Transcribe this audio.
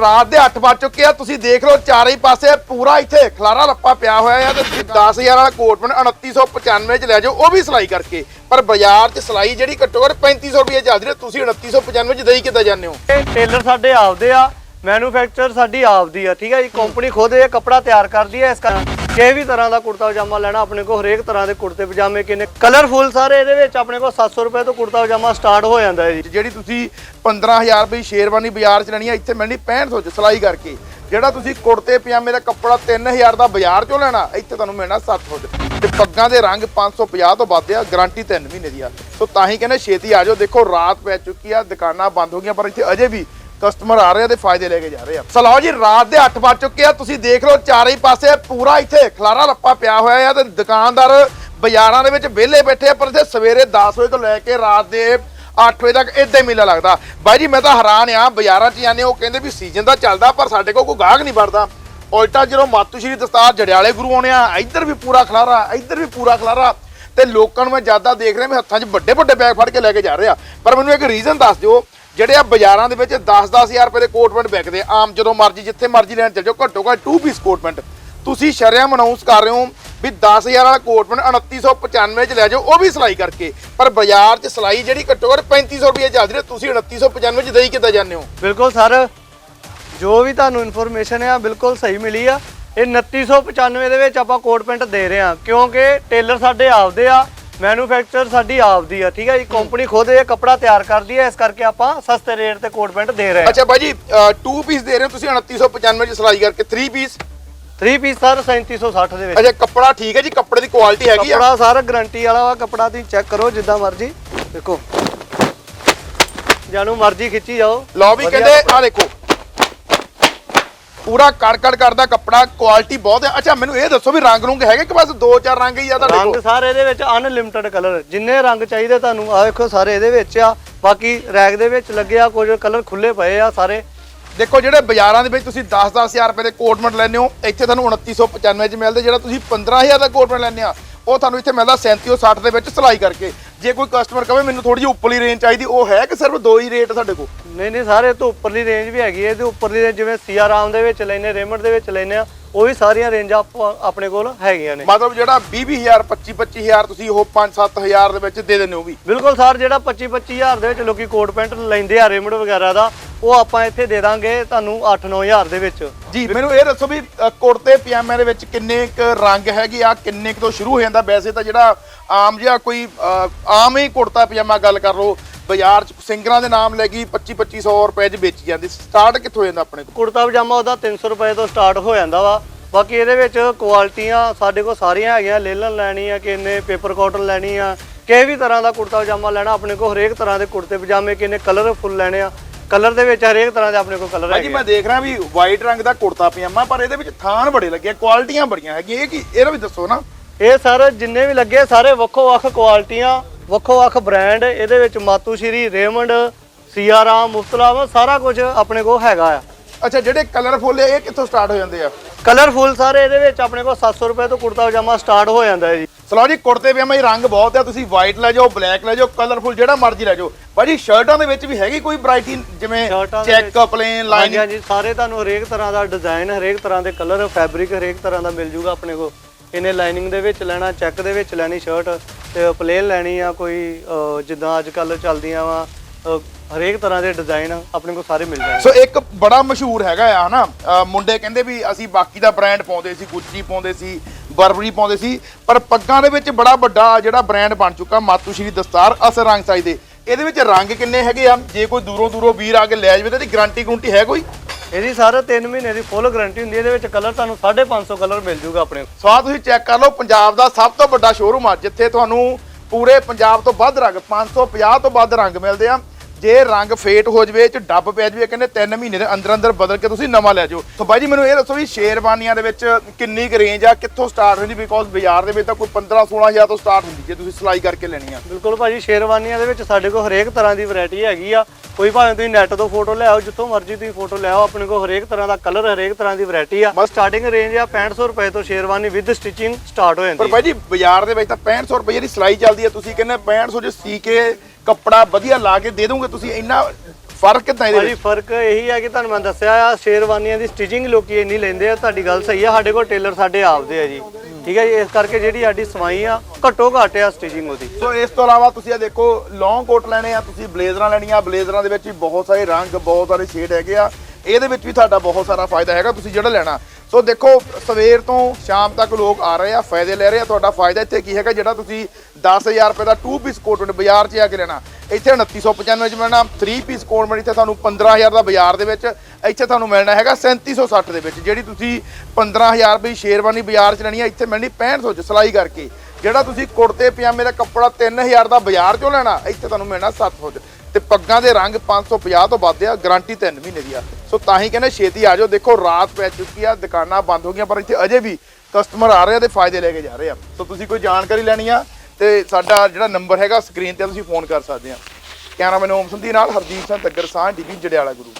ਰਾਤ ਦੇ 8 ਵੱਜ ਚੁੱਕੇ ਆ। ਤੁਸੀਂ ਦੇਖ ਲਓ ਚਾਰੇ ਹੀ ਪਾਸੇ ਪੂਰਾ ਇੱਥੇ ਖਲਾਰਾ ਲੱਪਾ ਪਿਆ ਹੋਇਆ ਆ ਤੇ 10000 ਵਾਲਾ ਕੋਟ ਬਣ 2995 ਚ ਲੈ ਜਾਓ, ਉਹ ਵੀ ਸਿਲਾਈ ਕਰਕੇ। ਪਰ ਬਾਜ਼ਾਰ 'ਚ ਸਿਲਾਈ ਜਿਹੜੀ ਘੱਟੋ ਘੱਟ 3500 ਰੁਪਏ ਚੱਲਦੀ ਹੈ ਤੁਸੀਂ 2995 ਚ ਦੇਈ ਕਿੱਦਾਂ ਜਾਂਦੇ ਹੋ? ਇਹ ਟੇਲਰ ਸਾਡੇ ਆਪਦੇ ਆ ਮੈਨੂਫੈਕਚਰ ਸਾਡੀ ਆਪਦੀ ਆ, ਠੀਕ ਹੈ ਜੀ? ਕੰਪਨੀ ਖੁਦ ਇਹ ਕੱਪੜਾ ਤਿਆਰ ਕਰਦੀ ਹੈ ਇਸ ਕਾਰਨ ਕਿਸੇ ਵੀ ਤਰ੍ਹਾਂ ਦਾ ਕੁੜਤਾ ਪਜਾਮਾ ਲੈਣਾ, ਆਪਣੇ ਕੋਲ ਹਰੇਕ ਤਰ੍ਹਾਂ ਦੇ ਕੁੜਤੇ ਪਜਾਮੇ ਕਿੰਨੇ ਕਲਰਫੁਲ ਸਾਰੇ ਇਹਦੇ ਵਿੱਚ, ਆਪਣੇ ਕੋਲ 700 ਰੁਪਏ ਤੋਂ ਕੁੜਤਾ ਪਜਾਮਾ ਸਟਾਰਟ ਹੋ ਜਾਂਦਾ ਹੈ ਜੀ। ਜਿਹੜੀ ਤੁਸੀਂ 15000 ਰੁਪਏ ਦੀ ਸ਼ੇਰਵਾਨੀ ਬਾਜ਼ਾਰ 'ਚ ਲੈਣੀ ਆ, ਇੱਥੇ ਮਿਲਣੀ 6500 ਚ ਸਿਲਾਈ ਕਰਕੇ। ਜਿਹੜਾ ਤੁਸੀਂ ਕੁੜਤੇ ਪਜਾਮੇ ਦਾ ਕੱਪੜਾ 3000 ਦਾ ਬਾਜ਼ਾਰ 'ਚੋਂ ਲੈਣਾ, ਇੱਥੇ ਤੁਹਾਨੂੰ ਮਿਲਣਾ 700 ਚ। ਤੇ ਪੱਗਾਂ ਦੇ ਰੰਗ 550 ਤੋਂ ਵੱਧ ਆ ਗਾਰੰਟੀ 3 ਮਹੀਨੇ ਦੀ ਆ। ਸੋ ਤਾਂ ਹੀ ਕਹਿੰਦੇ ਛੇਤੀ ਆ ਜਾਓ। ਦੇਖੋ, ਰਾਤ ਪੈ ਚੁੱਕੀ ਆ, ਦੁਕਾਨਾਂ ਬੰਦ ਹੋ ਗਈਆਂ, ਪਰ ਇੱਥੇ ਅਜੇ ਵੀ ਕਸਟਮਰ ਆ ਰਹੇ ਆ ਤੇ ਫਾਇਦੇ ਲੈ ਕੇ ਜਾ ਰਹੇ ਆ। ਸੋ ਜੀ, ਰਾਤ ਦੇ 8 ਵੱਜ ਚੁੱਕੇ ਆ। ਤੁਸੀਂ ਦੇਖ ਲਓ ਚਾਰੇ ਪਾਸੇ ਪੂਰਾ ਇੱਥੇ ਖਲਾਰਾ ਰੱਪਾ ਪਿਆ ਹੋਇਆ ਆ ਤੇ ਦੁਕਾਨਦਾਰ ਬਾਜ਼ਾਰਾਂ ਦੇ ਵਿੱਚ ਵਿਹਲੇ ਬੈਠੇ ਆ, ਪਰ ਇੱਥੇ ਸਵੇਰੇ 10 ਵਜੇ ਤੋਂ ਲੈ ਕੇ ਰਾਤ ਦੇ 8 ਵਜੇ ਤੱਕ ਇਦਾਂ ਹੀ ਮੇਲਾ ਲੱਗਦਾ। ਬਾਈ ਜੀ, ਮੈਂ ਤਾਂ ਹੈਰਾਨ ਆ, ਬਾਜ਼ਾਰਾਂ 'ਚ ਜਾਂਦੇ ਉਹ ਕਹਿੰਦੇ ਵੀ ਸੀਜ਼ਨ ਦਾ ਚੱਲਦਾ, ਪਰ ਸਾਡੇ ਕੋਲ ਕੋਈ ਗਾਹਕ ਨਹੀਂ ਵੜਦਾ। ਉਲਟਾ ਜਦੋਂ ਮਾਤੂ ਸ਼੍ਰੀ ਦਸਤਾਰ ਜੜਿਆਲੇ ਗੁਰੂ ਆਉਣੇ ਆ, ਇੱਧਰ ਵੀ ਪੂਰਾ ਖਲਾਰਾ, ਇੱਧਰ ਵੀ ਪੂਰਾ ਖਲਾਰਾ। ਤੇ ਲੋਕਾਂ ਨੂੰ ਮੈਂ ਜ਼ਿਆਦਾ ਦੇਖ ਰਿਹਾ, ਮੈਂ ਹੱਥਾਂ 'ਚ ਵੱਡੇ ਵੱਡੇ ਬੈਗ ਫੜ ਕੇ ਲੈ ਕੇ ਜਾ ਰਿਹਾ। ਪਰ ਮੈਨੂੰ ਇੱਕ ਰੀਜ਼ਨ ਦੱਸ ਦਿਓ ਜਿਹੜੇ ਆ ਬਾਜ਼ਾਰਾਂ ਦੇ ਵਿੱਚ 10-10000 ਰੁਪਏ ਦੇ ਕੋਟ ਪੈਂਟ ਵਿਕਦੇ ਆਮ ਜਦੋਂ ਮਰਜ਼ੀ, ਜਿੱਥੇ ਮਰਜ਼ੀ ਲੈਣ ਚੱਲ ਜਾਓ, ਘੱਟੋ ਘੱਟ 2 ਪੀਸ ਕੋਟ ਪੈਂਟ ਤੁਸੀਂ ਸ਼ਰਿਆਮ ਅਨਾਉਂਸ ਕਰ ਰਹੇ ਹੋ ਵੀ 10000 ਵਾਲਾ ਕੋਟ ਪੈਂਟ 2995 ਚ ਲੈ ਜਾਓ, ਉਹ ਵੀ ਸਿਲਾਈ ਕਰਕੇ। ਪਰ ਬਾਜ਼ਾਰ 'ਚ ਸਿਲਾਈ ਜਿਹੜੀ ਘੱਟੋ ਘੱਟ 3500 ਰੁਪਏ ਚੱਲਦੀ ਹੈ, ਤੁਸੀਂ 2995 ਚ ਦੇਈ ਕਿੱਦਾਂ ਜਾਂਦੇ ਹੋ? ਬਿਲਕੁਲ ਸਰ, ਜੋ ਵੀ ਤੁਹਾਨੂੰ ਇਨਫੋਰਮੇਸ਼ਨ ਆ, ਬਿਲਕੁਲ ਸਹੀ ਮਿਲੀ ਆ। ਇਹ 2995 ਦੇ ਵਿੱਚ ਆਪਾਂ ਕੋਟ ਪੈਂਟ ਦੇ ਰਹੇ ਆ ਕਿਉਂਕਿ ਟੇਲਰ ਸਾਡੇ ਆਪਦੇ ਆ। ਮੈਨੂਫੈਕਚਰ ਸਾਡੀ ਆਪਦੀ ਆ ਠੀਕ ਹੈ ਜੀ? ਕੰਪਨੀ ਖੁਦ ਇਹ ਕੱਪੜਾ ਤਿਆਰ ਕਰਦੀ ਹੈ ਇਸ ਕਰਕੇ ਆਪਾਂ ਸਸਤੇ ਰੇਟ ਤੇ ਕੋਟ ਪੈਂਟ ਦੇ ਰਹੇ ਆ। ਅੱਛਾ ਬਾਈ ਜੀ 2 ਪੀਸ ਦੇ ਰਹੇ ਹੋ ਤੁਸੀਂ 2995 ਚ ਸਿਲਾਈ ਕਰਕੇ 3 ਪੀਸ 3 ਪੀਸ ਸਰ 3760 ਦੇ ਵਿੱਚ। ਅੱਛਾ ਕੱਪੜਾ ਠੀਕ ਹੈ ਜੀ ਕੱਪੜੇ ਦੀ ਕੁਆਲਿਟੀ ਹੈਗੀ ਆ? ਕੱਪੜਾ ਸਾਰਾ ਗਾਰੰਟੀ ਵਾਲਾ ਵਾ ਕੱਪੜਾ ਤੁਸੀਂ ਚੈੱਕ ਕਰੋ ਜਿੱਦਾਂ ਮਰਜ਼ੀ। ਦੇਖੋ। ਜਾਨੂੰ ਮਰਜ਼ੀ ਖਿੱਚੀ ਜਾਓ। ਲਓ ਵੀ ਕਹਿੰਦੇ ਆ ਦੇਖੋ। ਪੂਰਾ ਕੜ ਕੜ ਕਰਦਾ ਕੱਪੜਾ ਕੁਆਲਿਟੀ ਬਹੁਤ ਹੈ। ਅੱਛਾ ਮੈਨੂੰ ਇਹ ਦੱਸੋ ਵੀ ਰੰਗ ਰੁੰਗ ਹੈਗੇ ਕਿ ਬਸ ਦੋ ਚਾਰ ਰੰਗ ਹੀ ਆ ਤੁਹਾਡੇ ਰੰਗ ਕੋਲ? ਸਾਰੇ ਇਹਦੇ ਵਿੱਚ ਅਨਲਿਮਿਟਡ ਕਲਰ ਜਿੰਨੇ ਰੰਗ ਚਾਹੀਦੇ ਤੁਹਾਨੂੰ ਆ ਵੇਖੋ ਸਾਰੇ ਇਹਦੇ ਵਿੱਚ ਆ। ਬਾਕੀ ਰੈਕ ਦੇ ਵਿੱਚ ਲੱਗੇ ਆ ਕੁਝ ਕਲਰ ਖੁੱਲੇ ਪਏ ਆ ਸਾਰੇ। ਦੇਖੋ ਜਿਹੜੇ ਬਾਜ਼ਾਰਾਂ ਦੇ ਵਿੱਚ ਤੁਸੀਂ 10-10000 ਰੁਪਏ ਦੇ ਕੋਟਮੈਂਟ ਲੈਂਦੇ ਹੋ ਇੱਥੇ ਤੁਹਾਨੂੰ 2995 ਚ ਮਿਲਦੇ। ਜਿਹੜਾ ਤੁਸੀਂ 15000 ਦਾ ਕੋਟਮੈਂਟ ਲੈਂਦੇ ਆ ਉਹ ਤੁਹਾਨੂੰ ਇੱਥੇ ਮਿਲਦਾ 3760 ਦੇ ਵਿੱਚ ਸਿਲਾਈ ਕਰਕੇ। ਜੇ ਕੋਈ ਕਸਟਮਰ ਕਵੇ ਮੈਨੂੰ ਥੋੜੀ ਜਿਹੀ ਉੱਪਰਲੀ ਰੇਂਜ ਚਾਹੀਦੀ, ਉਹ ਹੈ ਕਿ ਸਿਰਫ ਦੋ ਹੀ ਰੇਟ ਸਾਡੇ ਕੋਲ? ਨਹੀਂ ਨਹੀਂ, ਸਾਰੇ ਤੋਂ ਉੱਪਰਲੀ ਰੇਂਜ ਵੀ ਹੈਗੀ ਹੈ। ਇਹਦੇ ਉੱਪਰਲੀ ਰੇਂਜ ਜਿਵੇਂ ਸੀਆਰਾਮ ਦੇ ਵਿੱਚ ਲੈਨੇ ਰੇਮੰਡ ਦੇ ਵਿੱਚ ਲੈਨੇ ਆ ਉਹ ਵੀ ਸਾਰੀਆਂ ਰੇਂਜਾਂ ਆਪਾਂ- ਆਪਣੇ ਕੋਲ ਹੈਗੀਆਂ ਨੇ। ਮਤਲਬ ਜਿਹੜਾ 20-20000 25-25000 ਤੁਸੀਂ ਉਹ 5-7000 ਦੇ ਵਿੱਚ ਦੇ ਦਿੰਦੇ ਹੋ ਵੀ? ਬਿਲਕੁਲ ਸਰ ਜਿਹੜਾ 25 25000 ਦੇ ਵਿੱਚ ਲੋਕੀ ਕੋਟ ਪੈਂਟ ਲੈਂਦੇ ਆ ਰੇਮੰਡ ਵਗੈਰਾ ਦਾ ਉਹ ਆਪਾਂ ਇੱਥੇ ਦੇ ਦਾਂਗੇ ਤੁਹਾਨੂੰ 8-9000 ਦੇ ਵਿੱਚ। ਜੀ ਮੈਨੂੰ ਇਹ ਦੱਸੋ ਵੀ ਅ, ਕੁੜਤੇ ਪਜਾਮੇ ਦੇ ਵਿੱਚ ਕਿੰਨੇ ਕੁ ਰੰਗ ਹੈਗੇ ਆ ਕਿੰਨੇ ਕੁ ਤੋਂ ਸ਼ੁਰੂ ਹੋ ਜਾਂਦਾ? ਵੈਸੇ ਤਾਂ ਜਿਹੜਾ ਆਮ ਜਿਹਾ ਕੋਈ ਅ, ਆਮ ਹੀ ਕੁੜਤਾ ਪਜਾਮਾ ਗੱਲ ਕਰ ਲਓ ਬਾਜ਼ਾਰ ਚ ਸਿੰਗਰਾਂ ਦੇ ਨਾਮ ਲੈ ਗਈ 25 2500 ਰੁਪਏ ਚ ਵੇਚੀ ਜਾਂਦੀ ਸਟਾਰਟ ਕਿੱਥੋਂ ਜਾਂਦਾ ਆਪਣੇ ਕੋਲ? ਕੁੜਤਾ ਪਜਾਮਾ ਉਹਦਾ 300 ਰੁਪਏ ਤੋਂ ਸਟਾਰਟ ਹੋ ਜਾਂਦਾ ਵਾ। ਬਾਕੀ ਇਹਦੇ ਵਿੱਚ ਕੁਆਲਿਟੀਆਂ ਸਾਡੇ ਕੋਲ ਸਾਰੀਆਂ ਹੈਗੀਆਂ ਲੇਲਨ ਲੈਣੀ ਆ ਕਿੰਨੇ ਪੇਪਰ ਕਾਟਨ ਲੈਣੀ ਆ ਕਿਸੇ ਵੀ ਤਰ੍ਹਾਂ ਦਾ ਕੁੜਤਾ ਪਜਾਮਾ ਲੈਣਾ ਆਪਣੇ ਕੋਲ ਹਰੇਕ ਤਰ੍ਹਾਂ ਦੇ ਕੁੜਤੇ ਪਜਾਮੇ ਕਿੰਨੇ ਕਲਰਫੁੱਲ ਲੈਣੇ ਆ। ਕਲਰ ਦੇ ਵਿੱਚ ਹਰੇਕ ਤਰ੍ਹਾਂ ਦੇ ਆਪਣੇ ਕੋਲ ਕਲਰ ਭਾਜੀ ਹੈਗੇ ਮੈਂ ਦੇਖ ਰਿਹਾ ਵੀ ਵਾਈਟ ਰੰਗ ਦਾ ਕੁੜਤਾ ਪਜਾਮਾ ਪਰ ਇਹਦੇ ਵਿੱਚ ਥਾਨ ਬੜੇ ਲੱਗੇ ਕੁਆਲਿਟੀਆਂ ਬੜੀਆਂ ਹੈਗੀਆਂ। ਇਹ ਕੀ ਇਹਦਾ ਵੀ ਦੱਸੋ ਨਾ। ਇਹ ਸਰ ਜਿੰਨੇ ਵੀ ਲੱਗੇ ਸਾਰੇ ਵੱਖੋ ਵੱਖ ਕੁਆਲਿਟੀਆਂ ਵੱਖੋ ਵੱਖ ਬ੍ਰਾਂਡ ਇਹਦੇ ਵਿੱਚ ਮਾਤੂ ਸ਼੍ਰੀ ਰੇਮੰਡ ਸੀਆਰਾਮ ਮੁਫਤਲਾਮ ਸਾਰਾ ਕੁਝ ਆਪਣੇ ਕੋਲ ਹੈਗਾ ਆ। ਅੱਛਾ ਜਿਹੜੇ ਕਲਰਫੁੱਲ ਇਹ ਕਿੱਥੋਂ ਸਟਾਰਟ ਹੋ ਜਾਂਦੇ ਆ? ਕਲਰਫੁੱਲ ਸਾਰੇ ਇਹਦੇ ਵਿੱਚ ਆਪਣੇ ਕੋਲ 700 ਰੁਪਏ ਤੋਂ ਕੁੜਤਾ ਪਜਾਮਾ ਸਟਾਰਟ ਹੋ ਜਾਂਦਾ ਹੈ ਜੀ। ਸਲੋ ਜੀ ਕੁੜਤੇ ਪਜਾਮੇ ਦੇ ਰੰਗ ਬਹੁਤ ਆ ਤੁਸੀਂ ਵਾਈਟ ਲੈ ਜਾਓ ਬਲੈਕ ਲੈ ਜਾਓ ਕਲਰਫੁੱਲ ਜਿਹੜਾ ਮਰਜ਼ੀ ਲੈ ਜਾਓ। ਭਾਜੀ ਸ਼ਰਟਾਂ ਦੇ ਵਿੱਚ ਵੀ ਹੈਗੀ ਕੋਈ ਵੈਰਾਈਟੀ ਜਿਵੇਂ ਸ਼ਰਟਾਂ ਦੇ ਚੈੱਕ ਪਲੇਨ ਹਾਂਜੀ ਲਾਈਨ ਹਾਂਜੀ ਸਾਰੇ ਤੁਹਾਨੂੰ ਹਰੇਕ ਤਰ੍ਹਾਂ ਦਾ ਡਿਜ਼ਾਈਨ ਹਰੇਕ ਤਰ੍ਹਾਂ ਦੇ ਕਲਰ ਫੈਬਰਿਕ ਹਰੇਕ ਤਰ੍ਹਾਂ ਦਾ ਮਿਲ ਜੂਗਾ ਆਪਣੇ ਕੋਲ। ਇਹਨੇ ਲਾਈਨਿੰਗ ਦੇ ਵਿੱਚ ਲੈਣਾ ਚੈੱਕ ਦੇ ਵਿੱਚ ਲੈਣੀ ਸ਼ਰਟ ਤੇ ਪਲੇਨ ਲੈਣੀ ਆ ਕੋਈ ਅਹ, ਜਿੱਦਾਂ ਅੱਜ ਕੱਲ ਚੱਲਦੀਆਂ ਵਾ ਹਰੇਕ ਤਰ੍ਹਾਂ ਦੇ ਡਿਜ਼ਾਈਨ ਆਪਣੇ ਕੋਲ ਸਾਰੇ ਮਿਲ ਜਾਣਗੇ। ਸੋ ਇੱਕ ਬੜਾ ਮਸ਼ਹੂਰ ਹੈਗਾ ਆ ਹਨਾ? ਅਹ ਮੁੰਡੇ ਕਹਿੰਦੇ ਵੀ ਅਸੀਂ ਬਾਕੀ ਦਾ ਬ੍ਰਾਂਡ ਪਾਉਂਦੇ ਸੀ ਗੁੱਚੀ ਪਾਉਂਦੇ ਸੀ ਬਰਬਰੀ ਪਾਉਂਦੇ ਸੀ ਪਰ ਪੱਗਾਂ ਦੇ ਵਿੱਚ ਬੜਾ ਵੱਡਾ ਜਿਹੜਾ ਬ੍ਰਾਂਡ ਬਣ ਚੁੱਕਾ ਮਾਤੂ ਸ਼੍ਰੀ ਦਸਤਾਰ ਅਸਰ ਰੰਗ ਸਾਈ ਦੇ। ਇਹਦੇ ਵਿੱਚ ਰੰਗ ਕਿੰਨੇ ਹੈਗੇ ਆ? ਜੇ ਕੋਈ ਦੂਰੋਂ ਦੂਰੋਂ ਵੀਰ ਆ ਕੇ ਲੈ ਜਾਵੇ ਤਾਂ ਇਹਦੀ ਗਾਰੰਟੀ ਗਰੰਟੀ ਹੈ ਕੋਈ? ਇਹਦੀ ਸਾਰੇ 3 ਮਹੀਨੇ ਦੀ ਫੁੱਲ ਗਾਰੰਟੀ ਹੁੰਦੀ ਹੈ, ਇਹਦੇ ਵਿੱਚ ਕਲਰ ਤੁਹਾਨੂੰ 550 ਕਲਰ ਮਿਲ ਜੂਗਾ ਆਪਣੇ ਕੋਲ। ਸੋ ਤੁਸੀਂ ਚੈੱਕ ਕਰ ਲਓ, ਪੰਜਾਬ ਦਾ ਸਭ ਤੋਂ ਵੱਡਾ ਸ਼ੋਰੂਮ ਆ, ਜਿੱਥੇ ਤੁਹਾਨੂੰ ਪੂਰੇ ਪੰਜਾਬ ਤੋਂ ਵੱਧ ਰੰਗ 550 ਤੋਂ ਵੱਧ ਰੰਗ ਮਿਲਦੇ ਆ। ਜੇ ਰੰਗ ਫੇਟ ਹੋ ਜਵੇ ਚ ਡੱਬ ਪੈ ਜਵੇ ਕਹਿੰਦੇ 3 ਮਹੀਨੇ ਦੇ ਅੰਦਰ ਅੰਦਰ ਬਦਲ ਕੇ ਤੁਸੀਂ ਨਵਾਂ ਲੈ ਜਾਓ। ਸੋ ਬਾਈ ਜੀ ਮੈਨੂੰ ਇਹ ਦੱਸੋ ਵੀ ਸ਼ੇਰਵਾਨੀਆਂ ਦੇ ਵਿੱਚ ਕਿੰਨੀ ਕੁ ਰੇਂਜ ਆ ਕਿੱਥੋਂ ਸਟਾਰਟ ਹੁੰਦੀ? ਬਿਕੋਜ਼ ਬਾਜ਼ਾਰ ਦੇ ਵਿੱਚ ਤਾਂ ਕੋਈ 15 16000 ਤੋਂ ਸਟਾਰਟ ਹੁੰਦੀ ਜੇ ਤੁਸੀਂ ਸਿਲਾਈ ਕਰਕੇ ਲੈਣੀ ਆ। ਬਿਲਕੁਲ ਭਾਜੀ ਸ਼ੇਰਵਾਨੀਆਂ ਦੇ ਵਿੱਚ ਸਾਡੇ ਕੋਲ ਹਰੇਕ ਤਰ੍ਹਾਂ ਦੀ ਵੈਰਾਈਟੀ ਹੈਗੀ ਆ। ਕੋਈ ਭਾਵੇਂ ਤੁਸੀਂ ਨੈਟ ਤੋਂ ਫੋਟੋ ਲਿਆਓ ਜਿੱਥੋਂ ਮਰਜ਼ੀ ਤੁਸੀਂ ਫੋਟੋ ਲਿਆਓ ਆਪਣੇ ਕੋਲ ਹਰੇਕ ਤਰ੍ਹਾਂ ਦਾ ਕਲਰ ਹਰੇਕ ਤਰ੍ਹਾਂ ਦੀ ਵੈਰਾਈਟੀ ਆ। ਬਸ ਸਟਾਰਟਿੰਗ ਰੇਂਜ ਆ 6500 ਰੁਪਏ ਤੋਂ ਸ਼ੇਰਵਾਨੀ ਵਿਦ ਸਟਿਚਿੰਗ ਸਟਾਰਟ ਹੋ ਪਰ ਜਾਂਦੀ ਬਾਈ ਜੀ ਬਾਜ਼ਾਰ ਦੇ ਵਿੱਚ ਤਾਂ 6500 ਰੁਪਏ ਦੀ ਸਿਲਾਈ ਚੱਲਦੀ ਆ ਤੁਸੀਂ ਕਹਿੰਦੇ 6500 ਚ ਸੀ ਕੇ ਕੱਪੜਾ ਵਧੀਆ ਲਾ ਕੇ ਦੇ ਦੋਗੇ ਤੁਸੀਂ ਇੰਨਾ ਫ਼ਰਕ ਕਿੰਨਾ ਇਹਦੇ ਭਾਜੀ ਵਿੱਚ? ਫ਼ਰਕ ਇਹੀ ਹੈ ਕਿ ਤੁਹਾਨੂੰ ਮੈਂ ਦੱਸਿਆ ਆ ਸ਼ੇਰਵਾਨੀਆਂ ਦੀ ਸਟਿਚਿੰਗ ਲੋਕੀ ਇੰਨੀ ਲੈਂਦੇ ਆ ਤੁਹਾਡੀ ਗੱਲ ਸਹੀ ਆ ਸਾਡੇ ਕੋਲ ਟੇਲਰ ਸਾਡੇ ਆਪਦੇ ਆ ਜੀ। ਠੀਕ ਹੈ ਜੀ ਇਸ ਕਰਕੇ ਜਿਹੜੀ ਸਾਡੀ ਸਵਾਈ ਆ ਘੱਟੋ ਘੱਟ ਆ ਸਟਿਚਿੰਗ ਉਹਦੀ। ਸੋ ਇਸ ਤੋਂ ਇਲਾਵਾ ਤੁਸੀਂ ਇਹ ਦੇਖੋ ਲੌਂਗ ਕੋਟ ਲੈਣੇ ਆ ਤੁਸੀਂ ਬਲੇਜ਼ਰਾਂ ਲੈਣੀਆਂ ਬਲੇਜ਼ਰਾਂ ਦੇ ਵਿੱਚ ਵੀ ਬਹੁਤ ਸਾਰੇ ਰੰਗ ਬਹੁਤ ਸਾਰੇ ਸ਼ੇਡ ਹੈਗੇ ਆ। ਇਹਦੇ ਵਿੱਚ ਵੀ ਤੁਹਾਡਾ ਬਹੁਤ ਸਾਰਾ ਫਾਇਦਾ ਹੈਗਾ ਤੁਸੀਂ ਜਿਹੜਾ ਲੈਣਾ ਸੋ ਦੇਖੋ, ਸਵੇਰ ਤੋਂ ਸ਼ਾਮ ਤੱਕ ਲੋਕ ਆ ਰਹੇ ਆ, ਫਾਇਦੇ ਲੈ ਰਹੇ ਆ। ਤੁਹਾਡਾ ਫਾਇਦਾ ਇੱਥੇ ਕੀ ਹੈਗਾ, ਜਿਹੜਾ ਤੁਸੀਂ 10000 ਰੁਪਏ ਦਾ 2 ਪੀਸ ਕੋਟ ਬਾਜ਼ਾਰ 'ਚ ਆ ਕੇ ਲੈਣਾ। ਇੱਥੇ 2995 ਚ ਮਿਲਣਾ 3 ਪੀਸ ਕੋਟ ਮਿਲ ਇੱਥੇ ਤੁਹਾਨੂੰ 15000 ਦਾ ਬਾਜ਼ਾਰ ਦੇ ਵਿੱਚ, ਇੱਥੇ ਤੁਹਾਨੂੰ ਮਿਲਣਾ ਹੈਗਾ 3760 ਦੇ ਵਿੱਚ, ਜਿਹੜੀ ਤੁਸੀਂ 15000 ਰੁਪਏ ਦੀ ਸ਼ੇਰਵਾਨੀ ਬਾਜ਼ਾਰ 'ਚ ਲੈਣੀ ਆ, ਇੱਥੇ ਮਿਲਣੀ 6500 ਚ, ਸਿਲਾਈ ਕਰਕੇ। ਜਿਹੜਾ ਤੁਸੀਂ ਕੁੜਤੇ, ਪਜਾਮੇ ਦਾ ਕੱਪੜਾ 3000 ਦਾ ਬਾਜ਼ਾਰ 'ਚੋਂ ਲੈਣਾ, ਇੱਥੇ ਤੁਹਾਨੂੰ ਮਿਲਣਾ 700 ਚ। ਤੇ ਪੱਗਾਂ ਦੇ ਰੰਗ 550 ਤੋਂ ਵੱਧ ਆ ਗਾਰੰਟੀ 3 ਮਹੀਨੇ ਦੀ ਆ। ਸੋ ਤਾਂ ਹੀ ਕਹਿੰਦੇ ਛੇਤੀ ਆ ਜਾਓ। ਦੇਖੋ, ਰਾਤ ਪੈ ਚੁੱਕੀ ਆ, ਦੁਕਾਨਾਂ ਬੰਦ ਹੋ ਗਈਆਂ, ਪਰ ਇੱਥੇ ਅਜੇ ਵੀ ਕਸਟਮਰ ਆ ਰਹੇ ਆ ਤੇ ਫਾਇਦੇ ਲੈ ਕੇ ਜਾ ਰਹੇ ਆ। ਸੋ ਤੁਸੀਂ ਕੋਈ ਜਾਣਕਾਰੀ ਲੈਣੀ ਆ ਤੇ ਸਾਡਾ ਜਿਹੜਾ ਨੰਬਰ ਹੈਗਾ ਸਕਰੀਨ ਤੇ ਤੁਸੀਂ ਫੋਨ ਕਰ ਸਕਦੇ ਆ। ਕੈਮਰਾਮੈਨ ਓਮ ਸੰਧੀ ਨਾਲ ਹਰਦੀਪ ਸਿੰਘ ਤੱਗਰ ਸਾਹ ਡੀਬੀ ਜੜਿਆਲਾ ਗੁਰੂ।